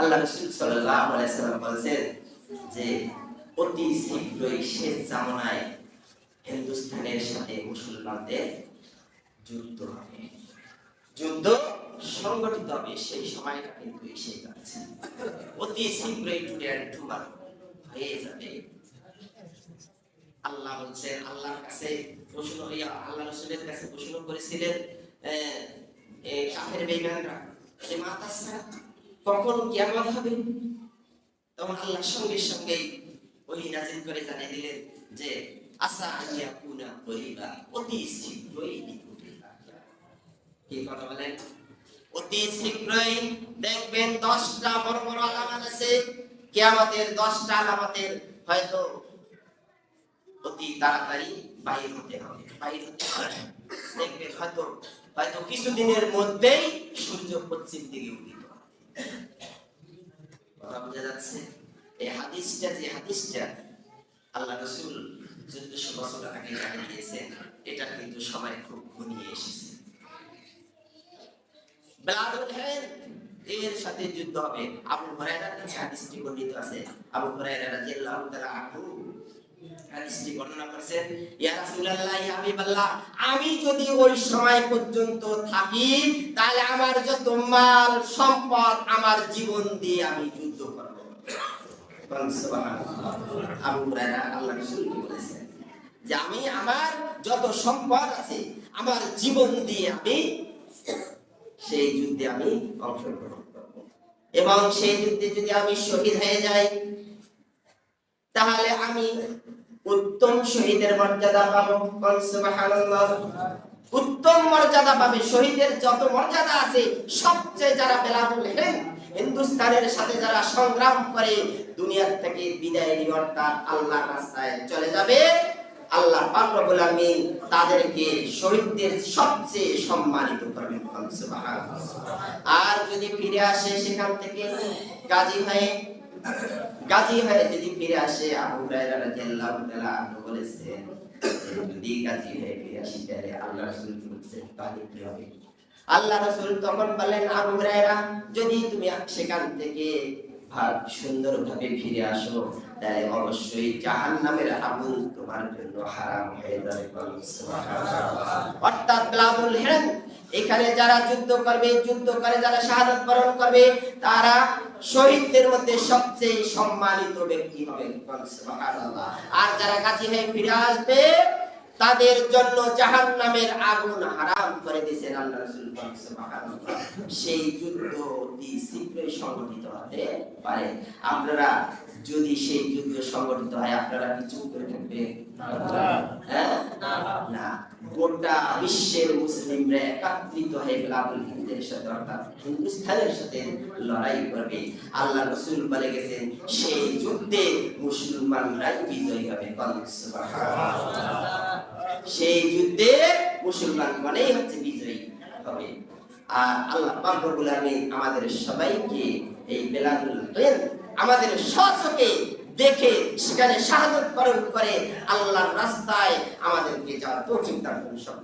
আল্লাহ রসুল সাল্লাল্লাহু আলাইহি সাল্লাম বলেছেন যে অতি শীঘ্রই শেষ জামানায় হিন্দুস্তানের সাথে মুসলমানদের যুদ্ধ হবে। যুদ্ধ সংগঠিত হবে, সেই সময়টা কিন্তু এসে যাচ্ছে। অতি শীঘ্রই টুডে অ্যান্ড টুমারো হয়ে যাবে। আল্লাহ বলছেন, আল্লাহর কাছে প্রশ্ন আল্লাহ রসুলের কাছে প্রশ্ন করেছিলেন কাফের বেঈমানরা, যে মাতা কখন কিয়ামত হবে? তখন আল্লাহ সঙ্গে সঙ্গে ওই নাজিল করে জানিয়ে দিলেন যে, আসা আইয়া কুনা করিবা অতি শীঘ্রই কি কথা বলেন? অতি শীঘ্রই দেখবেন দশটা বড় বড় আলামত আছে। কিয়ামতের দশটা আলামতের হয়তো অতি তাড়াতাড়ি বাইর হতে হবে বাইর হতে হবে। দেখবেন হয়তো হয়তো কিছুদিনের মধ্যেই সূর্য পশ্চিম দিকে হবে। কথা বোঝা যাচ্ছে? এই হাদিসটা, যে হাদিসটা আল্লাহ রসুল চোদ্দশো বছর আগে জানিয়ে দিয়েছেন, এটা কিন্তু সময় খুব ঘনিয়ে এসেছে। হেন এর সাথে যুদ্ধ হবে। আবু হুরায়রার কাছে হাদিসটি বর্ণিত আছে। আবু হুরায়রা রাদিয়াল্লাহু তাআলা আনহু হাদিসটি বর্ণনা করেছেন ইয়া রাসূলুল্লাহ হাবিবাল্লাহ, আমি যদি ওই সময় পর্যন্ত থাকি, তাহলে আমার যত মাল সম্পদ আমার জীবন দিয়ে আমি যুদ্ধ করব। সুবহানাল্লাহ। আবু হুরায়রা বলেছেন যে আমি আমার যত সম্পদ আছে, আমার জীবন দিয়ে আমি সেই যুদ্ধে আমি অংশগ্রহণ করব। এবং সেই যুদ্ধে যদি আমি শহীদ হয়ে যাই তাহলে আমি উত্তম শহীদের মর্যাদা পাবো। উত্তম মর্যাদা পাবে। শহীদের যত মর্যাদা আছে, সবচেয়ে যারা বেলাদুল হেন হিন্দুস্তানের সাথে যারা সংগ্রাম করে, দুনিয়ার থেকে বিদায় নিয়ে অর্থাৎ আল্লাহর রাস্তায় চলে যাবে। আল্লাহ পাক আমিন তাদেরকে শহীদদের সবচেয়ে সম্মানিত করবেন। আর যদি ফিরে আসে সেখান থেকে, গাজী হয়ে গাজী হয়ে যদি ফিরে আসে, আবু হুরায়রা রাদিয়াল্লাহু তাআলা আনহু বলেছেন, যদি গাজী হয়ে ফিরে আসি, তাহলে আল্লাহ রাসূল বলছেন, তাহলে কি হবে? আল্লাহ রাসূল তখন বলেন আবু হুরায়রা, যদি তুমি সেখান থেকে ভাব, সুন্দরভাবে ফিরে আসো, তাহলে অবশ্যই জাহান্নামের আগুন তোমার জন্য হারাম হয়ে যাবে অর্থাৎ ব্লাবুল হেন এখানে যারা যুদ্ধ করবে যুদ্ধ করে যারা শাহাদাত বরণ করবে তারা শহীদদের মধ্যে সবচেয়ে সম্মানিত ব্যক্তি হবে আর যারা গাজী হয়ে ফিরে আসবে তাদের জন্য জাহান নামের আগুন হারাম করে দিয়েছেন আল্লাহ রাসূল সেই যুদ্ধ অতি শীঘ্রই সংগঠিত হতে পারে। আপনারা যদি সেই যুদ্ধ সংগঠিত হয় আপনারা কি চুপ করে থাকবেন? হ্যাঁ? না। গোটা বিশ্বের মুসলিমরা একত্রিত হয়ে গ্লাবুল হিন্দের সাথে, অর্থাৎ হিন্দুস্তানের সাথে লড়াই করবে। আল্লাহ রসুল বলে গেছেন, সেই যুদ্ধে মুসলমানরাই বিজয়ী হবে। সেই যুদ্ধে মুসলমান মনেই হচ্ছে বিজয়ী হবে। আর আল্লাহ পাক রব্বুল আমিন আমাদের সবাইকে এই বেলাদুল আমাদের স্বচকে দেখে সেখানে শাহাদত পালন করে আল্লাহর রাস্তায় আমাদেরকে যাওয়ার তৌফিক দান করুন সব